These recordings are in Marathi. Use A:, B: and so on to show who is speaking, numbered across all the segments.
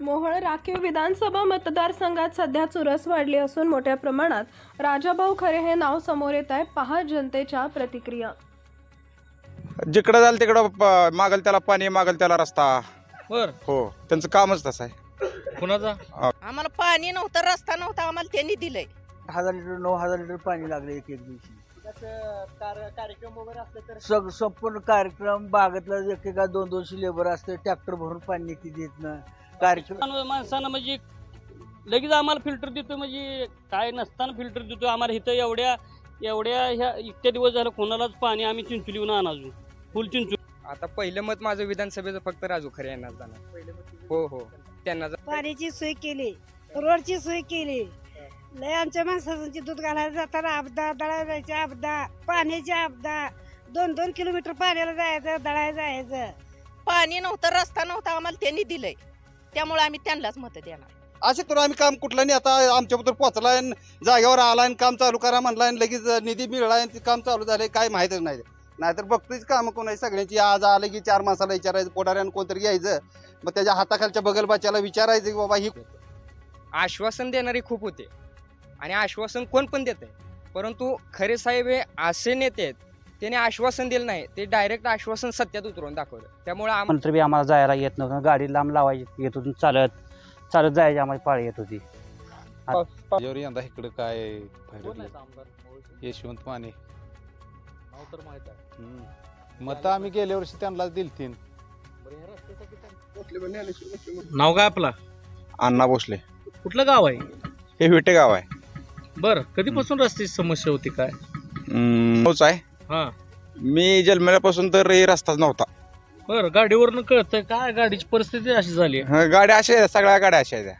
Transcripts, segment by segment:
A: मोहोळ राखीव विधानसभा मतदारसंघात सध्या चुरस वाढली असून मोठ्या प्रमाणात राजाभाऊ खरे हे नाव समोर येत आहे. पहा जनतेच्या प्रतिक्रिया.
B: जिकडं जाल तिकडं प- मागल त्याला पाणी मागल त्याला रस्ता.
C: बर.
B: हो त्यांचं कामच तसं आहे.
C: कुणाचा?
D: आम्हाला पाणी नव्हतं रस्ता नव्हता आम्हाला त्यांनी दिलंय.
E: हजार लिटर नऊ हजार लिटर पाणी लागलं एक एक दिवशी. सग संपूर्ण कार्यक्रम बागातला एक एका दोन दोनशे लेबर असते ट्रॅक्टर भरून पाणी येते देत ना कार्यक्रम
F: माणसानं म्हणजे लगेच आम्हाला फिल्टर देतो म्हणजे काय नसताना फिल्टर देतो आम्हाला इथं एवढ्या एवढ्या ह्या इतक्या दिवस झालं कोणालाच पाणी आम्ही चिंचोलीहून आणाजू फुल चिंचोली.
G: आता पहिलं मत माझं विधानसभेचं फक्त राजू खरे यांना जाणार. हो हो. त्यांना जा-
H: पाण्याची सोय केली. रोडची सोय केली. लय आमच्या माणसाची दूध घालायला जाताना अपदा दळायला जायचे अपदा पाण्याची अपदा दोन दोन किलोमीटर पाण्याला जायचं दळायला जायचं.
D: पाणी नव्हतं रस्ता नव्हता आम्हाला त्यांनी दिलंय. त्यामुळे आम्ही त्यांनाच मत देणार.
I: असे करून आम्ही काम कुठलं नाही आता आमच्याबद्दल पोचलाय न जागेवर आलाय न काम चालू करा म्हणलाय न लगेच निधी मिळालाय ते काम चालू झालंय काय माहितच नाही. नाहीतर बघतोच काम कोण आहे सगळ्यांची. आज आलं की चार माणसाला विचारायचं पोटाऱ्यानं कोणतरी घ्यायचं मग त्याच्या हाताखालच्या बगल बाच्याला विचारायचं की बाबा ही
G: आश्वासन देणारे खूप होते. आणि आश्वासन कोण पण देत परंतु खरे साहेब हे असे नेते आहेत त्याने आश्वासन दिलं नाही. ते डायरेक्ट आश्वासन सत्यात उतरवून दाखवलं. त्यामुळे आम
J: मंत्री बी आम्हाला जायला येत नव्हतं. गाडी लांब लावायची येत होती चालत चालत जायची आम्हाला पाळी येत होती.
B: यंदा इकडं काय यशवंत माने.
C: नाव तर माहीत आहे.
B: मत आम्ही गेल्या वर्षी त्यांनाच दिलतीन
C: नाव काय आपला?
B: अण्णा भोसले.
C: कुठलं गाव आहे?
B: हे विटे गाव आहे.
C: बर कधीपासून रस्त्याची समस्या होती काय?
B: आहे.
C: हा.
B: मी जन्मल्यापासून तर हे रस्ताच नव्हता.
C: बर गाडीवरनं कळतंय काय गाडीची परिस्थिती अशी झाली.
B: हं, गाड्या अशा आहेत सगळ्या गाड्या अशा आहेत.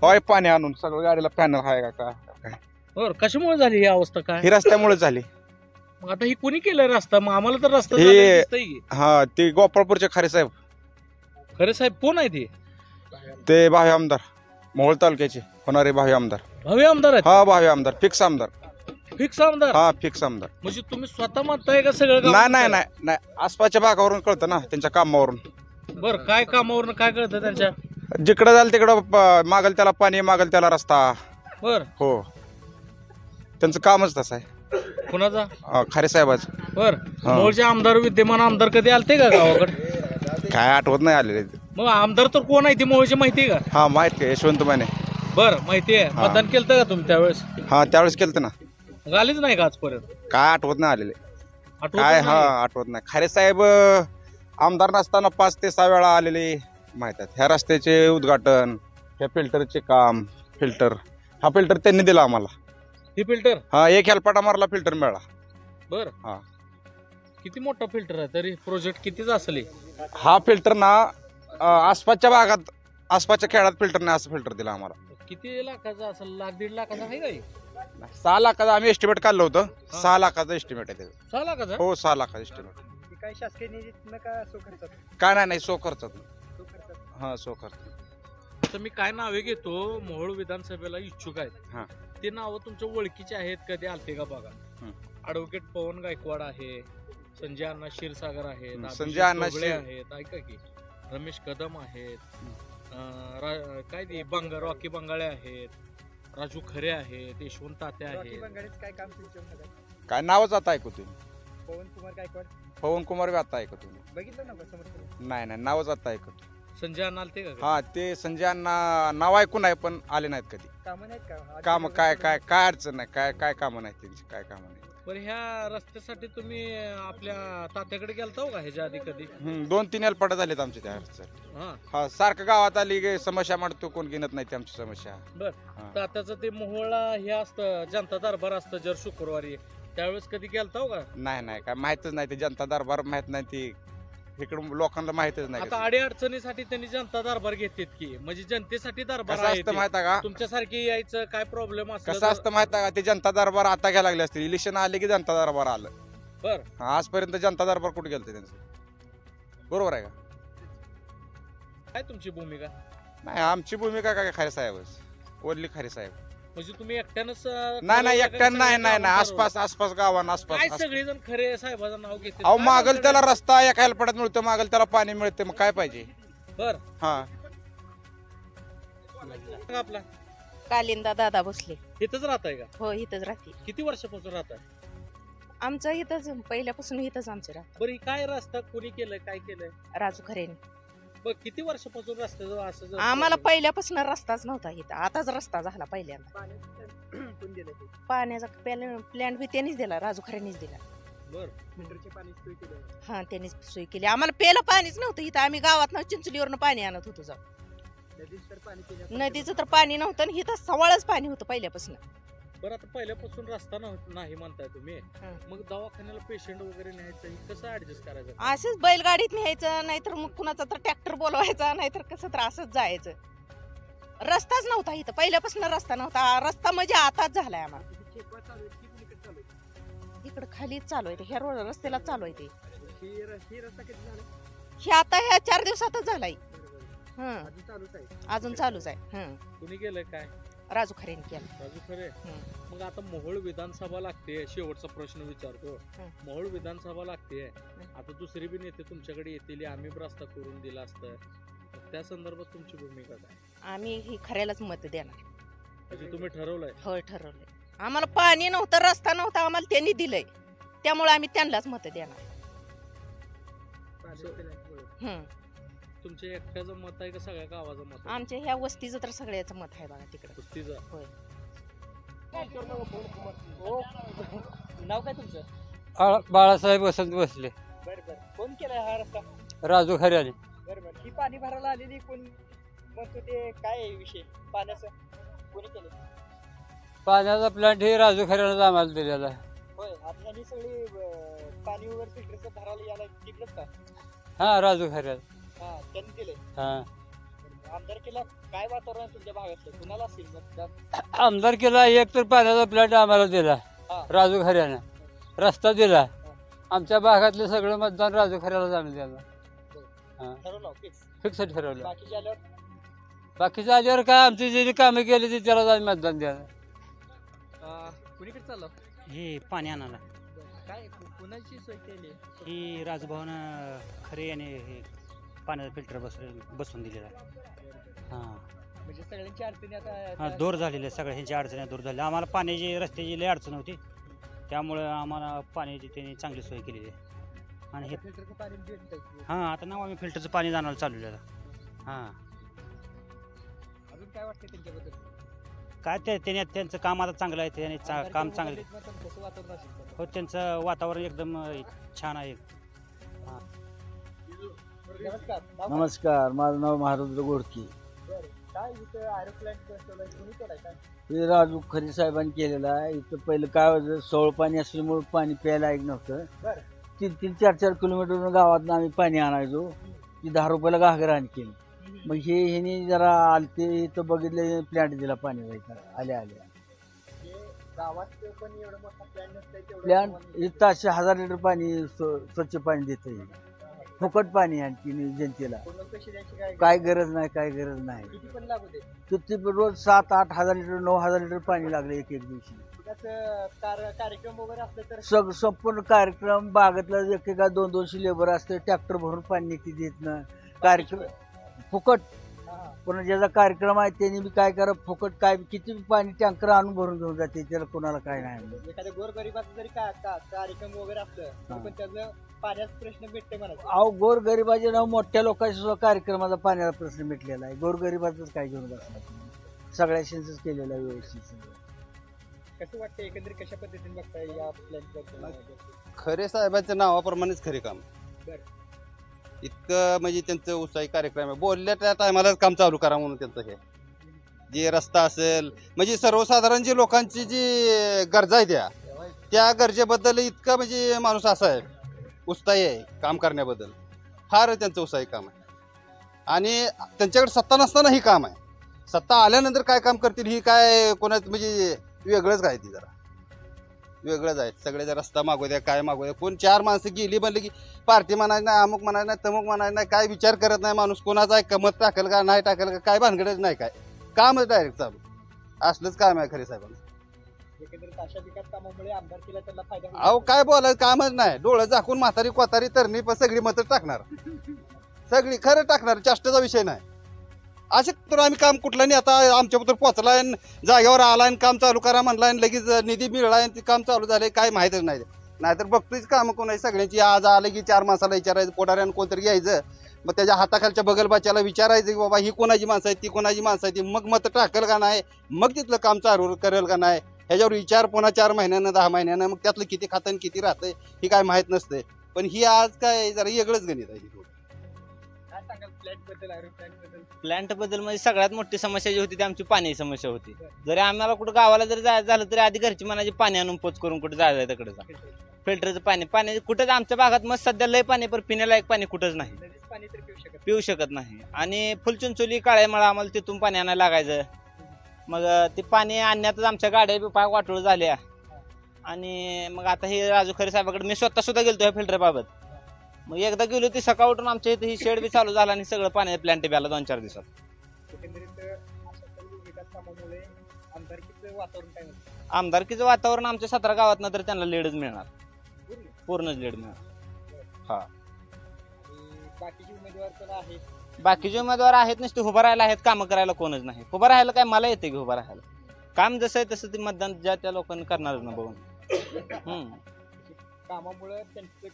B: होय पाणी आणून सगळ्या गाडीला पॅनल आहे का काय?
C: बर कशामुळे झाली ही अवस्था काय?
B: ही रस्त्यामुळे झाली.
C: मग आता ही कोणी केलं रस्ता? मग आम्हाला तर रस्ता
B: हे-
C: झालेला दिसतंय की.
B: हा ते गोपाळपूरचे खारे साहेब.
C: खरे साहेब कोण आहे ते?
B: ते भावी आमदार मोहोळ तालुक्याचे होणारे भावी आमदार.
C: भावी आमदार आहेत?
B: हा भावी आमदार फिक्स आमदार.
C: फिक्स आमदार?
B: हा फिक्स आमदार.
C: म्हणजे तुम्ही स्वतः म्हणताय का सगळं गाव
B: नाही नाही? नाही नाही. आसपासच्या भागावरून कळतं ना त्यांच्या कामावरून.
C: बर काय कामावरनं काय कळतं त्यांच्या?
B: जिकडं जाल तिकडं प- मागल त्याला पाणी मागल त्याला रस्ता.
C: बर.
B: हो. त्यांचं कामच तसं आहे.
C: कुणाचा?
B: अं, खारे साहेबाचं.
C: बर.
B: हा.
C: मूळचे आमदार विद्यमान आमदार कधी आलते का गावाकडे?
B: काय आठवत नाही आलेले.
C: मग आमदार तर कोण आहे ती मूळची माहिती आहे का?
B: हा माहीत का यशवंत माने.
C: बर माहिती आहे.
B: हा.
C: मतदान केलं का तुम्ही त्यावेळेस?
B: हा त्यावेळेस केलं ना.
C: मग आलीच नाही का आजपर्यंत?
B: काय आठवत नाही आलेले. काय
C: नाही?
B: हा आठवत नाही. खारे साहेब अं, आमदार नसताना पाच ते सहा वेळा आलेले. माहीत आहेत ह्या रस्त्याचे उद्घाटन ह्या फिल्टरचे काम फिल्टर. हा फिल्टर त्यांनी दिला आम्हाला.
C: ही फिल्टर?
B: हा एक हेलपाटा मारला फिल्टर मिळाला.
C: बर.
B: हा.
C: किती मोठा फिल्टर आहे? तरी प्रोजेक्ट कितीच असेल? हे?
B: फिल्टर ना अं, आसपासच्या भागात आसपासच्या खेळात फिल्टर नाही असं फिल्टर दिला आम्हाला.
C: किती लाखाचा असेल? लाख दीड लाखाचा आहे का हे?
B: सहा लाखाचं आम्ही एस्टिमेट काढलं होतं. सहा लाखाचं एस्टिमेट आहे त्याचं.
C: सहा लाखाचा?
B: हो सहा लाखाचं एस्टिमेट
E: काय शासकीय निधीत का सो खर्चात?
B: काय नाही नाही सो खर्चात. हा सो खर्च
C: तर मी काय नावे घेतो मोहोळ विधानसभेला इच्छुक
B: हा.
C: आहेत ते नावं तुमच्या ओळखीचे आहेत कधी आलते का बघा?
B: हं.
C: ऍडव्होकेट पवन गायकवाड आहे संजय अण्णा क्षीरसागर आहेत
B: हं,
C: अभिषेक
B: संजय अण्णा क्षीर-
C: आहेत ऐका की. रमेश कदम आहेत अं, रा- काय ते बंग रॉकी बंगाळे आहेत राजू खरे आहेत यशवंत तात्या आहेत.
E: काय काम
B: काय नावच आता ऐकू तुम्ही?
E: पवन कुमार गायकवाड?
B: पवन कुमार बी आता ऐकू तुम्ही.
E: बघितलं ना समोर
B: नाही नाही नावच आता ऐकू
C: संजय अण्णा का
B: हा ते संजय अण्णा नाव ऐकून आहे पण आले नाहीत कधी.
E: कामं नाहीत का?
B: काम काय काय काय अडचण नाही काय काय कामं नाहीत त्यांची काय कामं नाही
C: बरं ह्या रस्त्यासाठी तुम्ही आपल्या तात्याकडे गेलता हो का ह्याच्या आधी कधी?
B: हम्म, दोन तीन एलपाटा झालेत आमच्या त्या अडचण
C: हा.
B: हा सारखं गावात आली की समस्या म्हणतो कोण घेणत नाही ती आमची समस्या.
C: बर.
B: हा.
C: तात्याचं ते मोहोळला हे असतं जनता दरबार असतं जर शुक्रवारी. त्यावेळेस कधी गेलता हो का?
B: नाही नाही काय माहितच नाही ते जनता दरबार माहीत नाही ती. इकडून लोकांना माहितच नाही
C: आता अडी अडचणीसाठी त्यांनी जनता दरबार घेतात की. म्हणजे जनतेसाठी दरबार
B: कसं
C: आहे
B: असतं
C: ते.
B: माहीत का?
C: तुमच्यासारखे यायचं काय प्रॉब्लेम
B: कसं असतं माहीत का? ते जनता दरबार आता घ्यायला लागले असते इलेक्शन आले की जनता दरबार आलं.
C: बर.
B: आजपर्यंत जनता दरबार कुठे गेलं त्यांचं? बरोबर आहे का?
C: काय तुमची भूमिका?
B: नाही आमची भूमिका काय खारे साहेबच. ओरली खारे साहेब.
C: म्हणजे तुम्ही एकट्यानंच
B: नाही नाही एकट्यानं नाही नाही नाही. आसपास आसपास गावांना आसपास
C: काय
B: आसपास.
C: सगळेजण खरे साहेबाचं नाव घेते.
B: अहो मागल त्याला? रस्ता एका हेलपाटात मिळतो मागल त्याला पाणी मिळते मग काय पाहिजे?
C: बर.
B: हा.
C: सांगा आपला?
D: कालिंदा दादा बसले
C: इथंच राहताय का?
D: हो इथंच राहते.
C: किती वर्षापासून राहताय?
D: आमचं इथंच पहिल्यापासून इथंच आमचं राहत.
C: बरं ही काय रस्ता कोणी केलंय काय केलंय?
D: राजू खरेने.
C: बघ किती वर्षापासून रस्त्याचं असं जर-
D: आम्हाला पहिल्यापासून रस्ताच नव्हता इथं. आताच रस्ता झाला पहिल्यांदा. पाण्याचा प्लॅन बी त्यांनीच दिला राजू खरेनेच दिला.
C: बर.
D: हा त्यांनीच सोय केली. आम्हाला प्यायला पाणीच नव्हतं इथं. आम्ही गावात चिंचलीवरनं पाणी आणत होतो जाऊ नदीचं तर पाणी नव्हतं आणि इथं सवाळच पाणी होतं पहिल्यापासून.
C: बरं आता पहिल्यापासून रस्ता नव्ह- नाही म्हणताय तुम्ही.
D: हं.
C: मग दवाखान्याला पेशंट वगैरे न्यायचं हे कसं ऍडजस्ट करायचं?
D: असंच बैलगाडीत न्यायचं नाहीतर मग कुणाचा तर ट्रॅक्टर बोलवायचा नाहीतर कसं तर असंच जायचं. रस्ताच नव्हता इथं पहिल्यापासून रस्ता नव्हता. रस्ता म्हणजे आताच झालाय आम्हाला इकडं खाली चालू आहे ते. ह्या रोड रस्त्याला चालू आहे ते. हे आता ह्या चार दिवसातच झालाय. हं. अजून चालूच आहे. हं.
C: कुणी केलंय काय?
D: राजू खरेने केलं.
C: राजू खरे. मग आता मोहोळ विधानसभा लागते शेवटचा प्रश्न विचारतो.
D: हं.
C: मोहोळ विधानसभा लागते आता दुसरी बी नेते तुमच्याकडे येतील आम्ही बी रस्ता करून दिला असतं. मग त्या संदर्भात तुमची भूमिका काय?
D: आम्ही ही खऱ्यालाच मत देणार.
C: म्हणजे तुम्ही ठरवलंय?
D: होय ठरवलंय. आम्हाला पाणी नव्हतं रस्ता नव्हता आम्हाला त्यांनी दिलंय. त्यामुळे आम्ही त्यांनाच मत देणार. हं
C: तुमच्या एकट्याचं मत आहे का सगळ्या गावाचं मत आहे?
D: आमच्या ह्या वस्तीचं तर सगळ्याचं मत आहे बघा तिकडं.
C: कुस्तीचं
D: होय.
K: नाव काय तुमचं?
L: बाळासाहेब वसंत बसले.
K: बरं बरं. कोण केलाय हा रस्ता?
L: राजू खऱ्याने
K: बरं बरं. ही पाणी भरायला आलेली कोण म्हणतो ते काय आहे विषय? पाण्याचं? कोणी केलं
L: पाण्याचा प्लांट हे राजू खऱ्यानेच आम्हाला दिलेला आहे.
K: होय. आता ह्यांनी सगळी अं, पाणी वगैरे फिल्टरचं भरायला यायला तिकडच का?
L: हा राजू खऱ्या
K: हा त्यांनी दिलंय
L: हा.
K: आमदारकीला काय वातावरण आहे तुमच्या भागातलं? कुणाला असेल मतदान
L: आमदार केला एक तर पाण्याचा प्लांट आम्हाला दिला.
K: हा.
L: राजू खऱ्याने. रस्ता दिला. आमच्या भागातलं सगळं मतदान राजू खऱ्यालाच आम्ही दिलं
K: ठरवलं फिक्स
L: फिक्स ठरवलं.
K: बाकीच्या आल्यावर?
L: काय आमची जे जे कामं केली ती त्यालाच आम्ही मतदान द्यायला.
K: अं, कुणीकडे चाललं
M: हे पाणी आणायला.
K: काय कु- कुणाची सोय केली?
M: ही राजभवन खरे याने हे पाण्याचा फिल्टर बस बसवून दिलेला आहे. हां.
K: म्हणजे सगळ्यांची अडचणी आता
M: हां दूर झालेले सगळ्या ह्यांची अडचणी दूर झाल्या आम्हाला पाण्याची रस्त्याची लई अडचण होती. त्यामुळं आम्हाला पाण्याची त्यांनी चांगली सोय केलेली आहे. आणि हे
K: फिल्टरचं पाणी भेटतंय.
M: हां आता नाव आम्ही फिल्टरचं पाणी जाणायला चालू आहे हां.
K: अजून काय वाटतं त्यांच्याबद्दल?
M: काय ते त्यांनी त्यांचं काम आता चांगलं आहे त्यांनी चा काम चांगलं
K: उभारलीत मग कसं वातावरण असेल तर?
M: हो त्यांचं वातावरण एकदम अं, छान आहे.
K: नमस्कार नाव काय?
E: नमस्कार माझं नाव महारुद्र गोडके
K: बरं. काय इथं aeroplane बसवलंय? कुणी केलंय काय?
E: हे राजू खरे साहेबांनी केलेलं आहे इथं पहिलं काय होतं सवळ पाणी असल्यामुळे पाणी प्यायला ऐक नव्हतं
K: बरं.
E: तीन तीन चार चार किलोमीटर गावात आम्ही पाणी आणायचो ती दहा रुपयाला घागर आणखी मग हे ह्यानी जरा आलते इथं बघितले प्लॅन्ट दिला पाणी जायचा आल्या आल्या
K: हे गावात पण एवढं मोठा प्लॅन नसतंय तेवढं
E: प्लॅन्ट इथं असे हजार लिटर पाणी स्व- स्वच्छ पाणी देतं फुकट पाणी आणखी जनतेला.
K: काय
E: गरज? नाही काय गरज नाही.
K: किती
E: रोज सात आठ हजार लिटर नऊ हजार लिटर पाणी लागलं एक एक दिवशी
K: त्याचं कार- कार्यक्रम वगैरे असले तर?
E: सग संपूर्ण कार्यक्रम बागेतला एकेका दोन दोनशे लेबर असते ट्रॅक्टर भरून पाणी निघते देत ना कार्यक्रम फुकट
K: हा.
E: पण ज्याचा कार्यक्रम आहे त्यांनी बी काय करा फुकट काय किती बी पाणी टँकर आणून भरून घेऊन जाते त्याला कोणाला काय नाही
K: एखाद्या गोरगरिबाचं जरी का का- कार्यक्रम वगैरे असलं तर
E: हा.
K: पण त्याचं पाण्याचा प्रश्न भेटते म्हणायचं
E: अहो गोर गरिबाचे नाव मोठ्या लोकांच्या सुद्धा कार्यक्रमाचा पाण्याचा प्रश्न मिटलेला आहे गोर गरिबाच काय घेऊन बसला तुम्ही? सगळ्याशीच केलेलं आहे व्यवस्थित सगळं.
K: कसं वाटतं एकंदरीत कशा पद्धतीने बघताय या प्लॅन
I: खरे साहेबांच्या नावाप्रमाणेच खरे काम
K: बरं.
I: इतकं म्हणजे त्यांचं उत्साही कार्यक्रम आहे. बोलल्या त्या टायमालाच काम चालू करा म्हणून त्यांचं हे. जे रस्ता असेल म्हणजे सर्वसाधारण जी लोकांची जी गरजा आहे त्या त्या गरजेबद्दल इतकं म्हणजे माणूस असा आहे उत्साही आहे काम करण्याबद्दल. फार त्यांचं उत्साही काम आहे. आणि त्यांच्याकडे सत्ता नसताना ही काम आहे. सत्ता आल्यानंतर काय काम करतील ही काय कोणाच म्हणजे वेगळंच आहे ती जरा. वेगळंच आहे. सगळ्याचा रस्ता मागू द्या काय मागू द्या. कोण चार माणसं गेली म्हणले की पार्टी म्हणायचं नाही अमुक म्हणायचं नाही तमुक म्हणायचं नाही काय विचार करत नाही माणूस. कोणाचा आहे? कमत टाकेल का नाही टाकेल का काय भानगडच नाही काय. कामच डायरेक्ट चालू. असलंच काम आहे खरे
K: होईल.
I: अहो काय बोलायचं? कामच नाही. डोळं झाकून म्हातारी कोतारी तरणी पण सगळी मतं टाकणार. सगळी खरं टाकणार चेष्टाचा विषय नाही. असे तर आम्ही काम कुठलं नाही. आता आमच्याबद्दल पोचलाय जागेवर आलाय काम चालू करा म्हणलाय लगेच निधी मिळालाय ते काम चालू झालंय काय माहितच नाही. नाहीतर बघतोयच काम कोण आहे सगळ्यांची. आज आलं की चार माणसाला विचारायचं पोटाऱ्यानं कोणतरी घ्यायचं मग त्याच्या हाताखालच्या बगलबाच्याला विचारायचं की बाबा ही कोणाची माणसं आहे ती कोणाची माणसं आहे ती मग मत टाकेल का नाही? मग तिथलं काम चालू करेल का नाही? ह्याच्यावर विचार पुन्हा चार महिन्यानं दहा महिन्यानं मग त्यातलं किती खातं आणि किती राहतंय हे काय माहीत नसतंय. पण ही आज काय जरा वेगळंच गणित आहे.
N: प्लांटबद्दल म्हणजे सगळ्यात मोठी समस्या जी होती ती आमची पाण्याची समस्या होती. जरी आम्हाला कुठं गावाला जरी जायचं झालं तरी आधी घरची मनाची पाणी आणून पोच करून कुठं जायचं आहे तिकडे जा फिल्टरचं पाणी. पाणी कुठंच आमच्या भागात मग सध्या लय पाणी पण पिण्यालायक पाणी कुठंच नाही. पिऊ शकत नाही. आणि फुलचुंचोली काळ्यामळा आम्हाला तिथून पाणी आणायला लागायचं. मग ते पाणी आणण्यातच आमच्या गाड्या बी वाटोळ झाल्या. आणि मग आता हे राजू खरे साहेबाकडे मी स्वतः सुद्धा गेलतो ह्या फिल्टर बाबत. मग एकदा गेलो ती सकाळ उठून आमच्या इथे ही शेड बी चालू झाला आणि सगळं पाणी प्लॅन्ट बी आला दोन चार दिवसात. आमदारकीचं वातावरण आमच्या सतरा गावात तर त्यांना लीडच मिळणार. पूर्णच लीड मिळणार. बाकीचे उमेदवार आहेत? नुसते उभं राहायला आहेत कामं करायला कोणच नाही. उभं राहायला काय मला येते की उभं राहायला. काम जसं आहे तसं ते मतदान ज्या त्या लोकांनी करणारच ना बघून हम्म.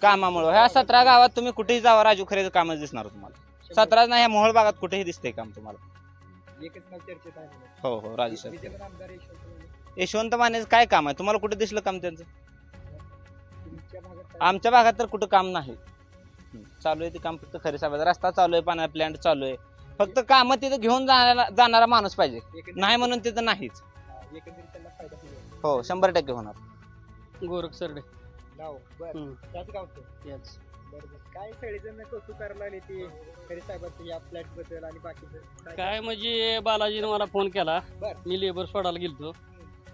N: कामामुळं ह्या सतरा गावात तुम्ही कुठेही जावा राजू खरेचं कामच दिसणार तुम्हाला. सतरा नाही ह्या मोहोळ भागात कुठेही दिसतंय काम तुम्हाला. हो हो राजू सर. यशवंत मानेचं काय काम आहे? तुम्हाला कुठे दिसलं काम त्यांचं? आमच्या भागात तर कुठं काम नाही. चालू आहे ते काम फक्त खरे साहेब रस्ता चालू आहे पाण्या प्लॅन्ट चालू आहे. फक्त कामं तिथं घेऊन जाणारा जाणारा माणूस पाहिजे. नाही म्हणून तिथं नाहीच. हो शंभर टक्के होणार.
F: गोरख सरडे. हम्म. याच.
C: काय सगळेजण कौतुक करायला लागले ते खरे साहेबांचं या फ्लॅटबद्दल आणि बाकीचं?
F: काय म्हणजे बालाजीने मला फोन केला.
C: बर.
F: मी लेबर सोडायला गेलतो.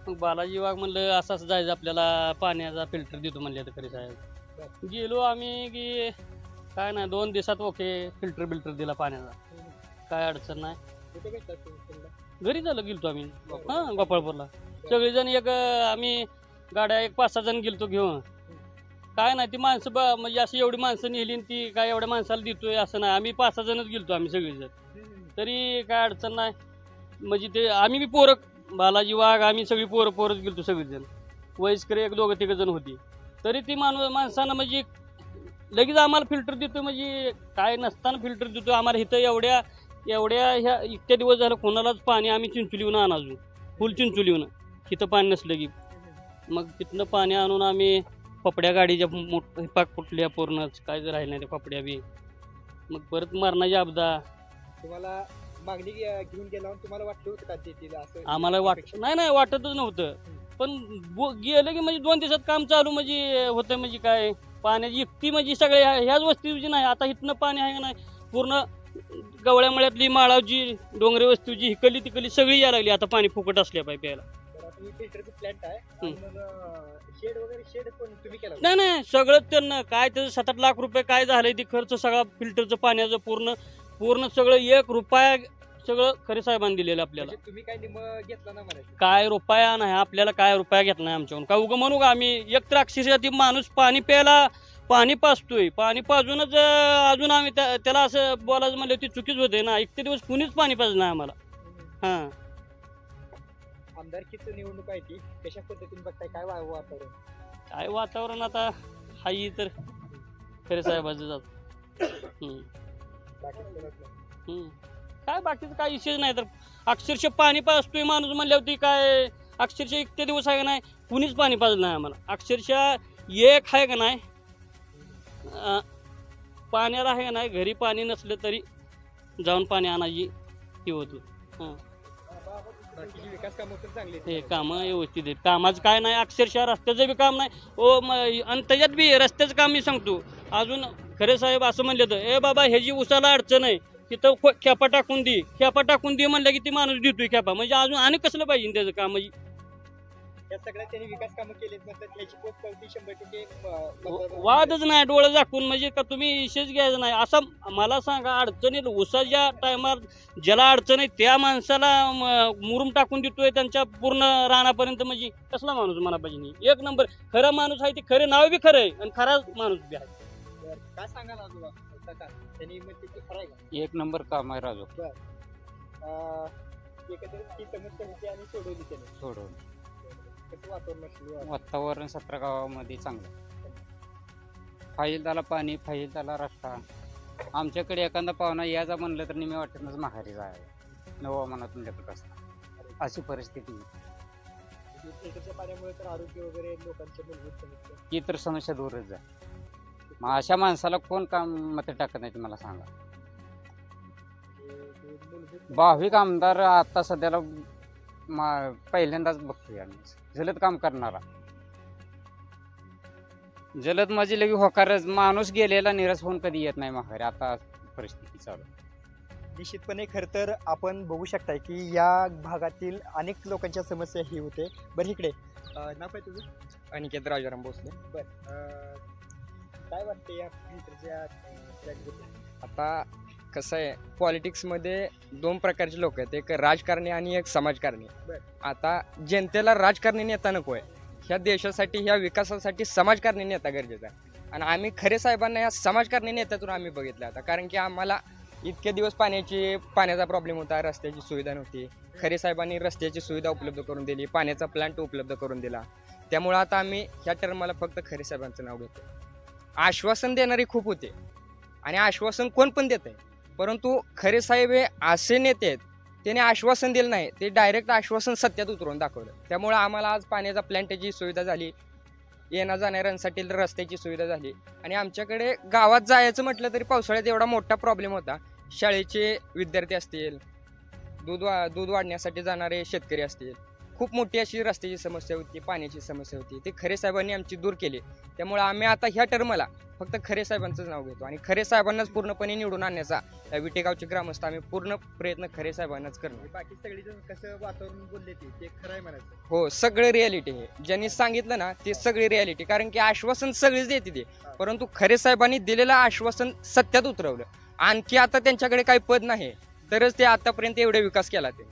F: मग बालाजी वाघ म्हणलं असं असं जायचं आपल्याला पाण्याचा फिल्टर देतो म्हणले तर खरे साहेब. गेलो आम्ही की काय नाही दोन दिवसात ओके फिल्टर बिल्टर दिला पाण्याचा. काय अडचण नाही.
C: कुठे भेटतात तुम्ही त्यांना?
F: घरी झालं गेलतो आम्ही. हां गोपाळपूरला. सगळेजण एक अं, आम्ही गाड्या एक पाच सहा जण गेलतो घेऊन. काय नाही ती माणसं ब म्हणजे अशी एवढी माणसं नेली आणि ती काय एवढ्या माणसाला देतोय असं नाही. आम्ही पाच सहा जणच गेलतो आम्ही सगळेजण. तरी काय अडचण नाही. म्हणजे ते आम्ही बी पोरं बालाजी वाघ आम्ही सगळी पोरं पोरच गेलतो सगळेजण. वयस्कर एक दोघं तिघं जण होती. तरी ती माणूस माणसानं म्हणजे लगेच आम्हाला फिल्टर देतो म्हणजे काय नसताना फिल्टर देतो आम्हाला इथं एवढ्या एवढ्या ह्या इतक्या दिवस झालं कोणालाच पाणी आम्ही चिंचुलीहून आणायचो. फुल चिंचुलीहून. इथं पाणी नसलं की. मग तिथनं पाणी आणून आम्ही पपड्या गाडीच्या मोठ पाक फुटल्या पूर्णच काय जर राहिलं नाही त्या पपड्या बी. मग परत मरणाची अपदा
C: तुम्हाला मागणी घेऊन गेला तुम्हाला वाटलं होतं का देतील असं?
F: आम्हाला वाट नाही नाही वाटतच नव्हतं. पण बो- गेलं की म्हणजे दोन दिवसात काम चालू म्हणजे होतं म्हणजे काय? पाण्याची युक्ती म्हणजे सगळे ह्या- ह्याच वस्तीची नाही. आता इथनं पाणी आहे का नाही? पूर्ण गवळ्यामळ्यातली माळावची डोंगरे वस्तीची हिकली तिकली सगळी यायला लागली. आता पाणी फुकट असल्या पाय प्यायला.
C: ही फिल्टरचं प्लॅन्ट आहे. आणि मग शेड वगैरे शेड पण तुम्ही केला
F: नाही नाही सगळं त्यांना काय त्याचं सात आठ लाख रुपये काय झालंय ते खर्च सगळा फिल्टरचं पाण्याचं पूर्ण पूर्ण सगळं एक रुपया सगळं खरे साहेबांनी दिलेलं आपल्याला.
C: म्हणजे तुम्ही काय निम घेतला ना म्हणायचं.
F: काय रुपया नाही आपल्याला काय रुपया घेत नाही आमच्याकडून. काय उगं म्हणू का आम्ही एक तर अक्षरशः ती माणूस पाणी प्यायला पाणी पाजतोय. पाणी पाजूनच अं, अजून आम्ही त्या- त्याला असं बोलायचं म्हणलं ती चुकीच होते ना. इतके दिवस कुणीच पाणी पाजलं नाही आम्हाला. हां.
C: आमदारकीचं निवडणूक आहे ती. कशा पद्धतीने बघताय? काय वा- वातावरण?
F: काय वातावरण आता? हाई तर. खरे साहेबाचं जात. हम्म.
C: बाकी कोणाचं नाही.
F: हम्म. काय बाकीचं काय विषय नाही तर. अक्षरशः पाणी पाजतोय माणूस म्हणल्यावरती काय? अक्षरशः इतके दिवस आहे का नाही? कुणीच पाणी पाजलं नाही आम्हाला. अक्षरशः एक आहे का नाही? अं, पाण्याला आहे का नाही? घरी पाणी नसलं तरी जाऊन पाणी आणायची हे होतं.
C: बाकीची विकास कामं पण चांगली आहेत.
F: हे कामं व्यवस्थित आहेत. कामाचं काय नाही अक्षरशः रस्त्याचं बी काम नाही. ओ म आणि त्याच्यात बी रस्त्याचं काम मी सांगतो. अजून खरे साहेब असं म्हणले तर ए बाबा ह्याची उसाला अडचण आहे तिथं खो- खेपा टाकून दे. खेपा टाकून दे म्हणलं की ती माणूस देतोय खेपा म्हणजे अजून आणि कसलं पाहिजे त्याचं काम? म्हणजे
C: या सगळ्या त्यांनी विकास कामं केलीत म्हणतात त्याची पोच पावती शंभर टक्के अं,
F: वादच नाही डोळं झाकून म्हणजे का तुम्ही विशेष घ्यायचं नाही. असं मला सांगा अडचणीत उसाच्या टायमात ज्याला अडचण आहे त्या माणसाला म- मुरुम टाकून देतोय त्यांच्या पूर्ण रानापर्यंत म्हणजे कसला माणूस म्हणा पाहिजे नाही. एक नंबर खरं माणूस आहे ते खरे नाव बी खरं आहे आणि खरा माणूस बी आहे.
C: बरं. काय सांगाल आजोबा काका त्यांनी म्हणते ते खरं आहे का?
J: एक नंबर काम आहे राजू.
K: एकंदरीत ही समस्या होती आणि सोडवली त्याने.
N: सोडून
K: कसं वातावरण असलं
N: वातावरण सतरा गावामध्ये चांगलं फाईलदाला पाणी फाईलदाला रस्ता. आमच्याकडे एखादा पाहुणा यायचा म्हणलं तर नेहमी वाटतच माघारी जायला. नवा लेखत असतात अशी परिस्थिती
K: म्हणजे फिल्टरच्या पाण्यामुळे तर आरोग्य वगैरे लोकांच्या मूलभूत समस्या
N: ही तर समस्या दूरच आहे. मग अशा माणसाला कोण काम मत टाकत नाही ते मला सांगा.
K: मूलभूत
N: भाविक आमदार आता सध्याला मा- पहिल्यांदाच बघतोय आम्ही. जलद काम करणारा. जलद म्हणजे लगे होकारच माणूस गेलेला निरस होऊन कधी येत नाही माघारी. आता परिस्थिती चालू आहे.
K: निश्चितपणे खरं तर आपण बघू शकताय की या भागातील अनेक लोकांच्या समस्या ही होते. बरं इकडे. अं, नाव काय तुझं?
G: अनिकेत राजाराम भोसले.
K: बरं अं, काय वाटते या
G: आता कसं आहे पॉलिटिक्समध्ये दोन प्रकारचे लोक आहेत. एक राजकारणी आणि एक समाजकारणी. आता जनतेला राजकारणी नेता नको आहे. ह्या देशासाठी ह्या विकासासाठी समाजकारणी नेता गरजेचा आहे. आणि आम्ही खरे साहेबांना या समाजकारणी नेत्यातून आम्ही बघितलं आता. कारण की आम्हाला इतके दिवस पाण्याची पाण्याचा प्रॉब्लेम होता रस्त्याची सुविधा नव्हती. खरे साहेबांनी रस्त्याची सुविधा उपलब्ध करून दिली पाण्याचा प्लांट उपलब्ध करून दिला. त्यामुळं आता आम्ही ह्या टर्माला फक्त खरे साहेबांचं नाव घेतो आश्वासन देणारे खूप होते. आणि आश्वासन कोण पण देत आहे परंतु खरे साहेब हे असे नेते आहेत त्याने आश्वासन दिलं नाही. ते डायरेक्ट आश्वासन सत्यात उतरवून दाखवलं. त्यामुळे आम्हाला आज पाण्याचा प्लॅन्टची सुविधा झाली. येण्या जाणाऱ्यांसाठी रस्त्याची सुविधा झाली. आणि आमच्याकडे गावात जायचं म्हटलं तरी पावसाळ्यात एवढा मोठा प्रॉब्लेम होता. शाळेचे विद्यार्थी असतील दूध वा दूध वाढण्यासाठी जाणारे शेतकरी असतील खूप मोठी अशी रस्त्याची समस्या होती पाण्याची समस्या होती. ते खरे साहेबांनी आमची दूर केली. त्यामुळे आम्ही आता ह्या टर्मला फक्त खरे साहेबांचंच नाव घेतो आणि खरे साहेबांनाच पूर्णपणे निवडून आणण्याचा या विटेगावचे ग्रामस्थ आम्ही पूर्ण प्रयत्न खरे साहेबांनाच करणार.
K: बाकी सगळीजण कसं वातावरण बोलले ते ते खरं आहे म्हणायचं.
G: हो सगळं रियालिटी आहे. ज्यांनी सांगितलं ना ते सगळी रियालिटी कारण की आश्वासन सगळीच देते ते. परंतु खरे साहेबांनी दिलेलं आश्वासन सत्यात उतरवलं. आणखी आता त्यांच्याकडे काही पद नाही. तरच ते आतापर्यंत एवढे विकास केला ते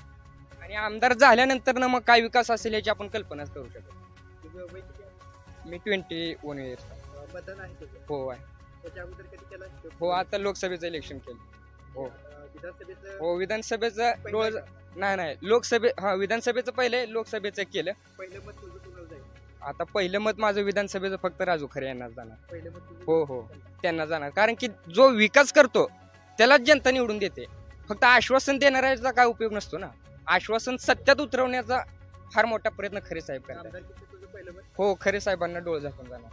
G: आणि आमदार झाल्यानंतर ना मग काय विकास असेल याची आपण कल्पनाच करू शकतो
K: तुझं वय किती आहे?
G: मी ट्वेंटी वन इयर्स
K: अं, मतदान आहे तुझं?
G: हो आहे.
K: त्याच्या अगोदर कधी केलं?
G: हो आता लोकसभेचं इलेक्शन केलं. हो.
K: अं, विधानसभेचं
G: हो विधानसभेचं
K: पहिलं
G: डोळ नाही नाही. लोकसभे हा विधानसभेचं पहिले लोकसभेचं केलं.
K: पहिलं मत तुझं कुणाला जाईल?
G: आता पहिलं मत माझं विधानसभेचं फक्त राजू खरे यांना जाणार.
K: पहिलं मत तुझं
G: हो हो. त्यांना जाणार. कारण की जो विकास करतो त्यालाच जनता निवडून देते. फक्त आश्वासन देणाऱ्याचा काय उपयोग नसतो ना? आश्वासन सत्यात उतरवण्याचा फार मोठा प्रयत्न खरे साहेब करतात. हो खरे साहेबांना डोळ झाकून जाणार.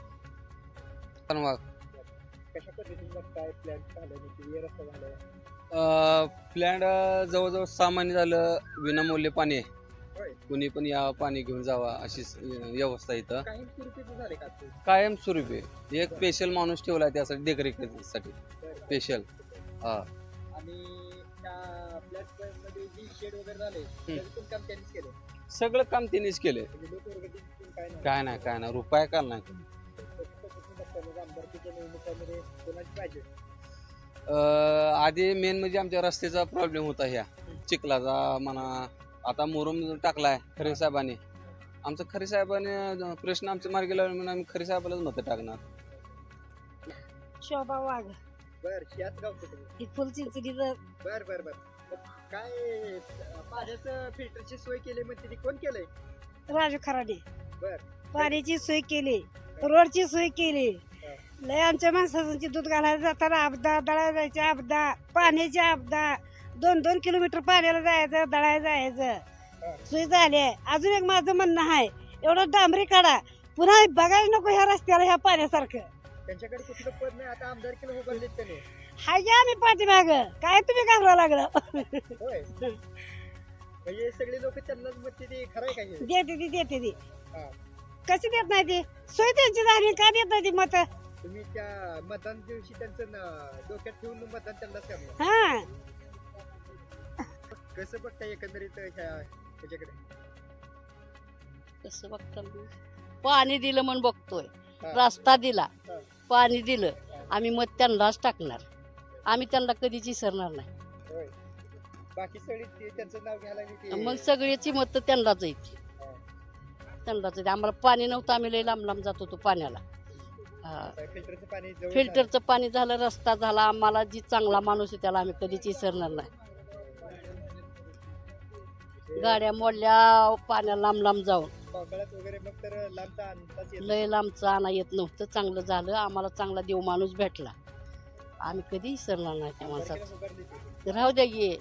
K: कशा पद्धतीनं काय प्लॅन
J: प्लॅन जवळजवळ सामान्य झालं विनामूल्य पाणी आहे.
K: होय.
J: कुणी पण या पाणी घेऊन जावा अशी व्यवस्था इथं.
K: काही स्वरूपीचं झाले का आजचं?
J: कायम स्वरूपी आहे. एक स्पेशल माणूस ठेवलाय त्यासाठी देखरेखीसाठी. स्पेशल हा.
K: आणि शेड वगैरे झाले त्याचं पण काम त्यांनीच केलं.
J: सगळं काम त्यांनीच केलंय
K: म्हणजे काय नाही.
J: काय नाही काय नाही. रुपया काल नाही?
K: कशा पद्धतीनं बघताय मग आमदारकीच्या निवडणुकांमध्ये कोणाची पाहिजे
J: अं, आधी मेन म्हणजे आमच्या रस्त्याचा प्रॉब्लेम होता ह्या. चिखलाचा म्हणा. आता मुरुम टाकलाय खरे साहेबांनी. आमचं खरे साहेबांनी प्रश्न आमच्या मार्गी लावले म्हणून आम्ही खरे साहेबालाच मतं टाकणार.
H: शोभा वाघ.
K: बर याच गावचं तुम्ही.
H: ही फुलचिंचणीचं
K: बर बर बर. काय पाण्याचं फिल्टरची सोय केली म्हणते ती कोण केलंय?
H: राजू खराडे.
K: बर.
H: पाण्याची सोय केली रोडची सोय केली. लय आमच्या माणसाची दूध घालायला जाताना अपदा दळायला जायचे अपदा पाण्याची अपदा दोन दोन किलोमीटर पाण्याला जायचं दळायला जायचं. सोय झाली आहे. अजून एक माझं म्हणणं आहे एवढं डांबरी काढा. पुन्हा बघायला नको ह्या रस्त्याला ह्या पाण्यासारखं.
K: त्यांच्याकडे कुठलं पद नाही आता आमदारकीला उभारलेत त्याने.
H: हाय घ्या आम्ही पाठीमाग काय तुम्ही घाबरा लागलं?
K: होय. म्हणजे सगळे लोक त्यांनाच मत ते खरं आहे का हे?
H: देते ती देते ती.
K: हा.
H: कशी देत नाही ती? सोय त्यांची झाली का देत नाही ती मत?
K: तुम्ही त्या मतदान दिवशी त्यांचं न- डोक्यात ठेवून मतदान त्यांनाच करणार.
H: हा.
K: कसं बघताय एकंदरीत ह्या ह्याच्याकडे?
O: कसं बघता पाणी दिलं म्हणून बघतोय.
K: हा.
O: रस्ता दिला.
K: हा.
O: पाणी दिलं. आम्ही मत त्यांनाच टाकणार. आम्ही त्यांना कधीच विसरणार नाही.
K: होय. बाकी सगळी ते त्यांचं नाव घ्यायला लागली की
O: मग सगळ्याची मत त्यांनाच येते त्यांनाच येते आम्हाला पाणी नव्हतं आम्ही लई लांब लांब जात होतो पाण्याला. हा.
K: फिल्टरचं पाणी जवळ
O: फिल्टरचं पाणी झालं रस्ता झाला आम्हाला जी चांगला माणूस आहे त्याला आम्ही कधीच विसरणार नाही. गाड्या मोडल्या पाण्याला लांब लांब जाऊन.
K: पावसाळ्यात वगैरे मग तर लांबचा अंदाज येतो.
O: लय लांबचं आणा येत नव्हतं चांगलं झालं. आम्हाला चांगला देव माणूस भेटला. आम्ही कधीही विसरणार नाही त्या
K: माणसात
O: राहू द्या ये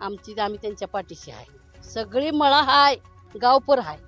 O: आमची आम्ही त्यांच्या पाठीशी आहे. सगळी मळा हाय गावपर हाय.